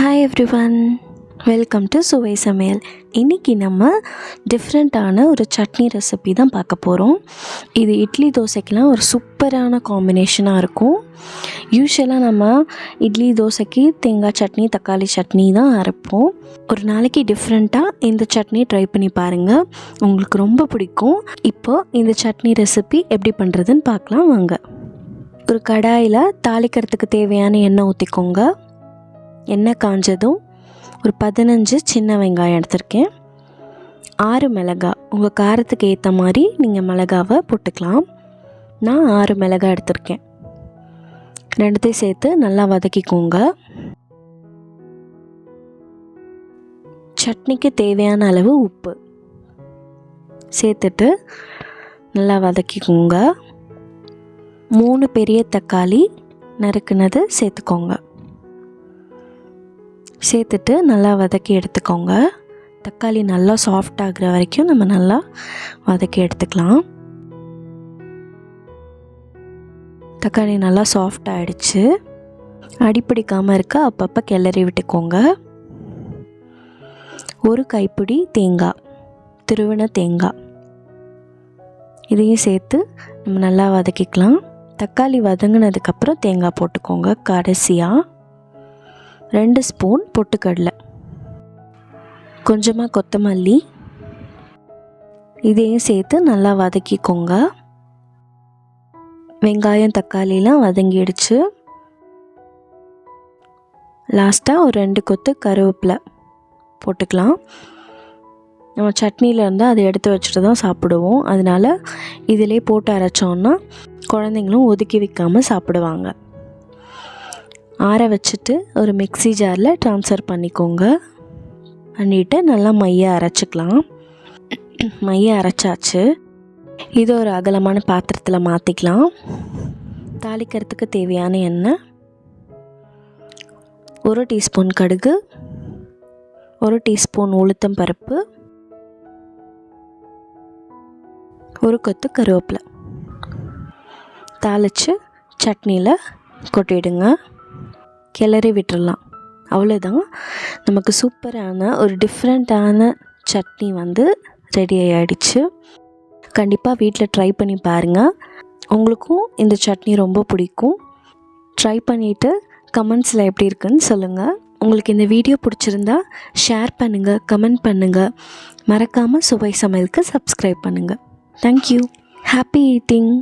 Hi everyone welcome to Suvai Samayal இன்றைக்கி நம்ம டிஃப்ரெண்ட்டான ஒரு சட்னி ரெசிபி தான் பார்க்க போகிறோம் இது இட்லி தோசைக்கெலாம் ஒரு சூப்பரான காம்பினேஷனாக இருக்கும். யூஸ்வலாக நம்ம இட்லி தோசைக்கு தேங்காய் சட்னி தக்காளி சட்னி தான் அரைப்போம். ஒரு நாளைக்கு டிஃப்ரெண்ட்டாக இந்த சட்னி ட்ரை பண்ணி பாருங்கள் உங்களுக்கு ரொம்ப பிடிக்கும். இப்போ இந்த சட்னி ரெசிபி எப்படி பண்ணுறதுன்னு பார்க்கலாம் வாங்க. ஒரு கடாயில் தாளிக்கிறதுக்கு தேவையான எண்ணெய் ஊற்றிக்கோங்க எண்ணெய் காஞ்சதும் ஒரு பதினஞ்சு சின்ன வெங்காயம் எடுத்திருக்கேன். ஆறு மிளகாய். உங்கள் காரத்துக்கு ஏற்ற மாதிரி நீங்கள் மிளகாவை போட்டுக்கலாம். நான் ஆறு மிளகாய் எடுத்திருக்கேன். ரெண்டுத்தையும் சேர்த்து நல்லா வதக்கிக்கோங்க. சட்னிக்கு தேவையான அளவு உப்பு சேர்த்துட்டு நல்லா வதக்கிக்கோங்க. மூணு பெரிய தக்காளி நறுக்குனது சேர்த்துக்கோங்க. சேர்த்துட்டு நல்லா வதக்கி எடுத்துக்கோங்க. தக்காளி நல்லா சாஃப்ட் ஆகிற வரைக்கும் நம்ம நல்லா வதக்கி எடுத்துக்கலாம். தக்காளி நல்லா சாஃப்ட் ஆகிடுச்சு அடிப்பிடிக்காமல் இருக்க அப்பப்போ கிளறி விட்டுக்கோங்க. ஒரு கைப்பிடி தேங்காய் திருவின தேங்காய். இதையும் சேர்த்து நம்ம நல்லா வதக்கிக்கலாம். தக்காளி வதங்கினதுக்கப்புறம் தேங்காய் போட்டுக்கோங்க கடைசியாக ரெண்டு ஸ்பூன் பொட்டுக்கடலை. கொஞ்சமாக கொத்தமல்லி. இதையும் சேர்த்து நல்லா வதக்கிக்கோங்க. வெங்காயம் தக்காளிலாம் வதங்கிடுச்சு. லாஸ்ட்டாக ஒரு ரெண்டு கொத்து கருவேப்பிலை போட்டுக்கலாம். நம்ம சட்னியில் இருந்தால் அதை எடுத்து வச்சுட்டு தான் சாப்பிடுவோம். அதனால் இதிலே போட்டு அரைச்சோன்னா குழந்தைங்களும் ஒதுக்கி வைக்காமல் சாப்பிடுவாங்க. ஆற வச்சுட்டு ஒரு மிக்ஸி ஜாரில் ட்ரான்ஸ்ஃபர் பண்ணிக்கோங்க. பண்ணிவிட்டு நல்லா மைய அரைச்சிக்கலாம். மைய அரைச்சாச்சு. இது ஒரு அகலமான பாத்திரத்தில் மாற்றிக்கலாம் தாளிக்கிறதுக்கு தேவையான எண்ணெய். ஒரு டீஸ்பூன் கடுகு. ஒரு டீஸ்பூன் உளுத்தம் பருப்பு. ஒரு கொத்து கருவேப்பிலை. தாளித்து சட்னியில் கொட்டிடுங்க. கிளறி விட்டுறலாம். அவ்வளோதான் நமக்கு சூப்பரான ஒரு டிஃப்ரெண்ட்டான சட்னி வந்து ரெடி ஆகிடுச்சு கண்டிப்பாக வீட்டில் ட்ரை பண்ணி பாருங்கள் உங்களுக்கும் இந்த சட்னி ரொம்ப பிடிக்கும். ட்ரை பண்ணிவிட்டு கமெண்ட்ஸில் எப்படி இருக்குன்னு சொல்லுங்கள் உங்களுக்கு இந்த வீடியோ பிடிச்சிருந்தா ஷேர் பண்ணுங்கள் கமெண்ட் பண்ணுங்கள் மறக்காமல் சுவை சமையலுக்கு சப்ஸ்கிரைப் பண்ணுங்கள் தேங்க்யூ ஹாப்பி ஈட்டிங்